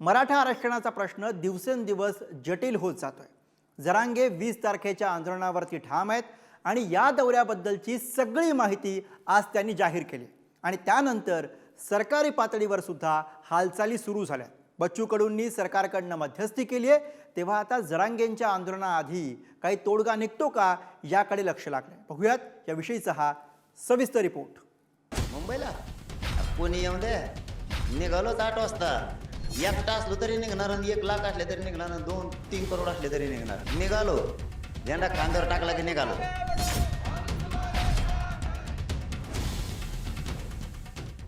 मराठा आरक्षणाचा प्रश्न दिवसेंदिवस जटिल होत जातोय. जरांगे वीस तारखेच्या आंदोलनावरती ठाम आहेत आणि या दौऱ्याबद्दलची सगळी माहिती आज त्यांनी जाहीर केली. आणि त्यानंतर सरकारी पातळीवर सुद्धा हालचाली सुरू झाल्या बच्चू कडूंनी सरकारकडनं मध्यस्थी केली आहे तेव्हा आता जरांगेंच्या आंदोलनाआधी काही तोडगा निघतो का याकडे लक्ष लागले बघूयात याविषयीचा हा सविस्तर रिपोर्ट. मुंबईला? कोणी येऊन दे? निघालोच आठ वाजता. एकटा असलो तरी निघणार आणि एक लाख असले तरी निघणार आणि दोन तीन करोड असले तरी निघणार. निघालो. झेंडा खांद्यावर टाकला की निघालो.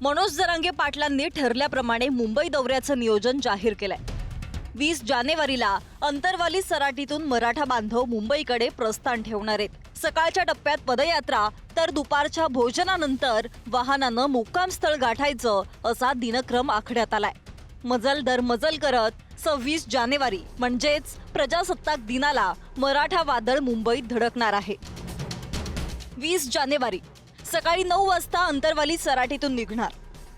मनोज जरांगे पाटलांनी ठरल्याप्रमाणे मुंबई दौऱ्याचं नियोजन जाहीर केलंय. वीस जानेवारीला अंतरवाली सराटीतून मराठा बांधव मुंबईकडे प्रस्थान ठेवणार आहेत. सकाळच्या टप्प्यात पदयात्रा तर दुपारच्या भोजनानंतर वाहनानं मुक्कामस्थळ गाठायचं असा दिनक्रम आखण्यात आलाय. मजल दर मजल करत सव्वीस जानेवारी म्हणजेच प्रजासत्ताक दिनाला मराठा वादळ मुंबईत धडकणार आहे. वीस जानेवारी सकाळी नऊ वाजता अंतरवाली सराटीतून निघणार.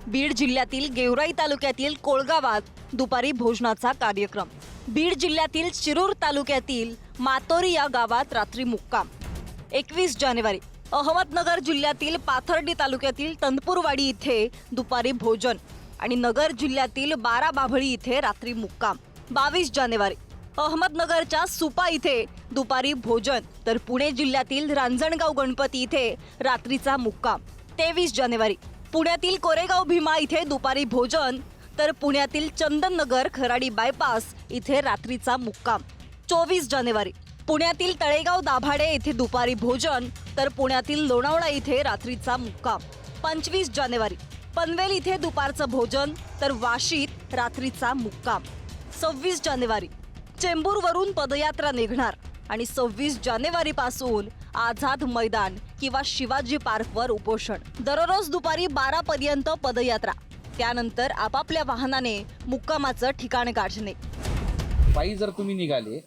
बीड जिल्ह्यातील गेवराई तालुक्यातील कोळगावात दुपारी भोजनाचा कार्यक्रम. बीड जिल्ह्यातील शिरूर तालुक्यातील मातोरी या गावात रात्री मुक्काम. एकवीस जानेवारी अहमदनगर जिल्ह्यातील पाथर्डी तालुक्यातील तनपूरवाडी इथे दुपारी भोजन. आणि नगर जिल्ह्यातील बारा बाभळी इथे रात्री मुक्काम. बावीस जानेवारी. अहमदनगरच्या सुपा इथे दुपारी भोजन तर पुणे जिल्ह्यातील रांजणगाव गणपती इथे रात्रीचा मुक्काम. तेवीस जानेवारी. पुण्यातील कोरेगाव भीमा इथे दुपारी भोजन तर पुण्यातील चंदननगर खराडी बायपास इथे रात्रीचा मुक्काम. चोवीस जानेवारी. पुण्यातील तळेगाव दाभाडे येथे दुपारी भोजन तर पुण्यातील लोणावळा इथे रात्रीचा मुक्काम. पंचवीस जानेवारी. पनवेल इथे दुपारचं भोजन तर वाशीत रात्रीचा मुक्काम. सव्वीस जानेवारी. चेंबूरवरून पदयात्रा निघणार आणि सव्वीस जानेवारी पासून आझाद मैदान किंवा शिवाजी पार्कवर उपोषण. दररोज दुपारी बारा पर्यंत पदयात्रा. त्यानंतर आपापल्या वाहनाने मुक्कामाचं ठिकाण गाठणे पायी जर तुम्ही निघाले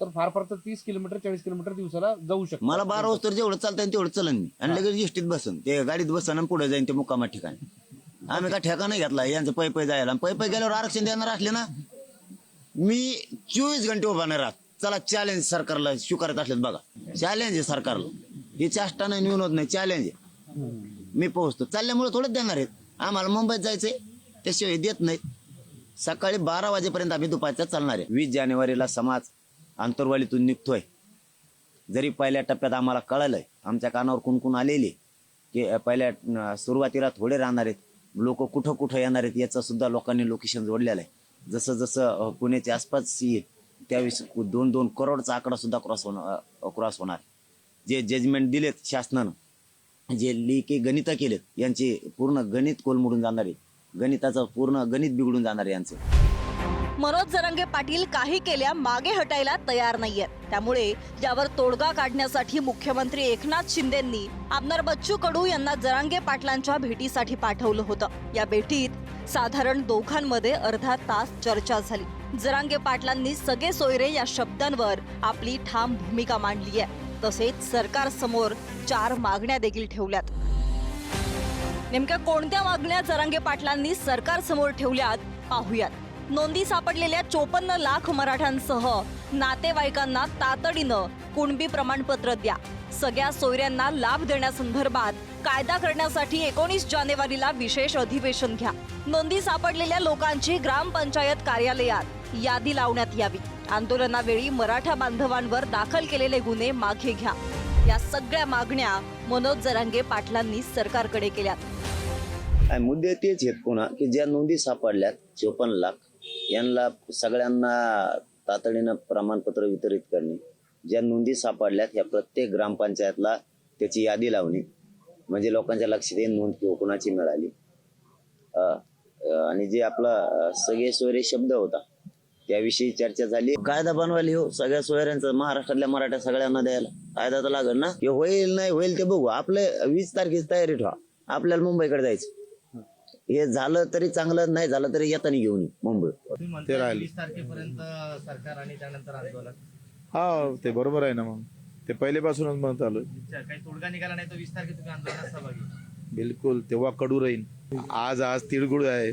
तर फार फार तर तीस किलोमीटर चाळीस किलोमीटर दिवसाला जाऊ शकतो. मला बारा वाजता जेवढं चालतं तेवढं चलन मी. आणि लगेच इष्टीत बसन. ते गाडीत बसन आणि पुढे जाईन ते मुक्कामा ठिकाणी. आम्ही का ठेका नाही घेतला. यांचं पै पै जायला. पै पै गेल्यावर आरक्षण देणार असले ना मी चोवीस घंटे उभा नाही राहत. चला चॅलेंज सरकारला स्वीकारत असलेत बघा. चॅलेंज आहे सरकारला. ही चेष्टा नाही विनोद नाही. चॅलेंज आहे. मी पोहोचतो. चालल्यामुळे थोडंच देणार आहेत. आम्हाला मुंबईत जायचंय. त्याशिवाय देत नाहीत. सकाळी बारा वाजेपर्यंत आम्ही दुपारच्या चालणार आहे. वीस जानेवारीला समाज आंतरवालीतून निघतोय. जरी पहिल्या टप्प्यात आम्हाला कळलंय आमच्या कानावर कुणकुण आलेली की पहिल्या सुरुवातीला थोडे राहणार आहेत. लोक कुठं कुठं येणार आहेत याचं सुद्धा लोकांनी लोकेशन जोडलेलं आहे. जसं जसं अं, पुण्याच्या आसपास येईल त्यावेळेस दोन दोन करोडचा आकडा सुद्धा क्रॉस होणार क्रॉस होणार जे जजमेंट दिलेत शासनानं जे लिखे गणितं केलेत यांचे पूर्ण गणित कोलमडून जाणार आहे. गणिताचं पूर्ण गणित बिघडून जाणार आहे यांचं. मनोज जरंगे पाटील काही केल्या मागे हटायला तयार नाहीयेत त्यामुळे यावर तोडगा काढण्यासाठी मुख्यमंत्री एकनाथ शिंदेंनी आमदार बच्चू कडू यांना जरांगे पाटलांच्या भेटीसाठी पाठवलं होतं. या भेटीत साधारण दोघांमध्ये अर्धा तास चर्चा झाली. जरांगे पाटलांनी सगळे सोयरे या शब्दांवर आपली ठाम भूमिका मांडली आहे तसेच सरकारसमोर चार मागण्या देखील ठेवल्यात. नेमक्या कोणत्या मागण्या जरांगे पाटलांनी सरकार समोर ठेवल्यात पाहूयात. नोंदी सापडलेल्या चोपन्न लाख मराठ्यांसह नातेवाईकांना तातडीनं कुणबी प्रमाणपत्र द्या. सगळ्या सोयऱ्यांना लाभ देण्यासंदर्भात कायदा करण्यासाठी एकोणीस जानेवारीला विशेष अधिवेशन घ्या. नोंदी सापडलेल्या लोकांची ग्रामपंचायत कार्यालयात यादी लावण्यात यावी. आंदोलनावेळी मराठा बांधवांवर दाखल केलेले गुन्हे मागे घ्या. या सगळ्या मागण्या मनोज जरांगे पाटलांनी सरकारकडे केल्यात. मुद्दे तेच आहेत पुन्हा की ज्या नोंदी सापडल्यात चोपन्न लाख यांना सगळ्यांना तातडीनं प्रमाणपत्र वितरित करणे ज्या नोंदी सापडल्यात ह्या प्रत्येक ग्रामपंचायतला त्याची यादी लावणे म्हणजे लोकांच्या लक्षात येईल नोंद किंवा कोणाची मिळाली. आणि जे आपला सगळे सोयरे शब्द होता त्याविषयी चर्चा झाली. कायदा बनवायला हो सगळ्या सोयऱ्यांचा महाराष्ट्रातल्या मराठ्या सगळ्यांना द्यायला. कायदा तर लागेल ना? हे होईल नाही होईल ते बघू. आपले वीस तारखेची तयारी ठेवा. आपल्याला मुंबईकडे जायचं. हे झालं तरी चांगलं नाही झालं तरी येताना घेऊन येऊ मुंबई. म्हणताय राहिले. तारखेपर्यंत सरकार आणि त्यानंतर आंदोलन. हा ते बरोबर आहे ना मग. ते पहिलेपासूनच म्हणत आलोय. अच्छा, काही तोडगा निघाला नाही तर वीस तारखे तुम्ही आंदोलनात सहभागी. बिलकुल तेव्हा कडू राहील आज आज तिळगुळ आहे.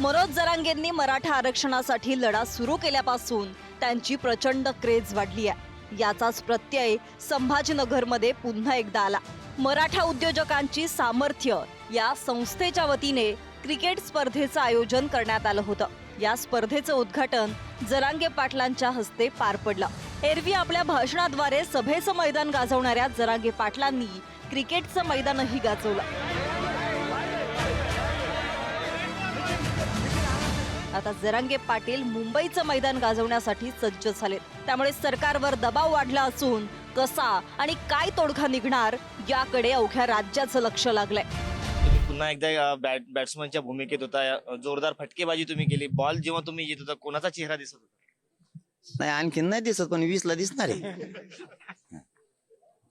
मनोज जरांगेंनी मराठा आरक्षणासाठी लढा सुरू केल्यापासून त्यांची प्रचंड क्रेज वाढली आहे. याचाच प्रत्यय संभाजीनगरमध्ये पुन्हा एकदा आला. मराठा उद्योजकांची सामर्थ्य या संस्थेच्या वतीने क्रिकेट स्पर्धेचं आयोजन करण्यात आलं होतं. या स्पर्धेचं उद्घाटन जरांगे पाटलांच्या हस्ते पार पडलं. एरवी आपल्या भाषणाद्वारे सभेचं मैदान गाजवणाऱ्या जरांगे पाटलांनी क्रिकेटचं मैदानही गाजवलं. आता जरांगे पाटील मुंबईचं मैदान गाजवण्यासाठी सज्ज झालेत. त्यामुळे सरकारवर दबाव वाढला असून कसा आणि काय तोडगा निघणार याकडे अवघ्या राज्याचं लक्ष लागलंय. तुम्ही पुन्हा एकदा बॅट बॅट्समनच्या भूमिकेत होता. जोरदार फटकेबाजी तुम्ही केली. बॉल जेव्हा तुम्ही येत होता कोणाचा चेहरा दिसत होता? नाही आणखीन नाही दिसत पण वीस ला दिसणार आहे.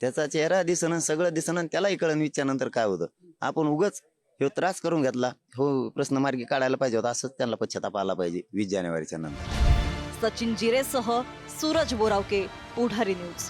त्याचा चेहरा दिसन सगळं दिसन त्यालाही कळण वीसच्या नंतर काय होतं? आपण उगच हे त्रास करून घेतला. हो प्रश्न मार्गी काढायला पाहिजे होता असंच त्यांना पश्चाताप आला पाहिजे वीस जानेवारीच्या नंतर. Sachin जिरेसह Suraj Boravake Pudhari news.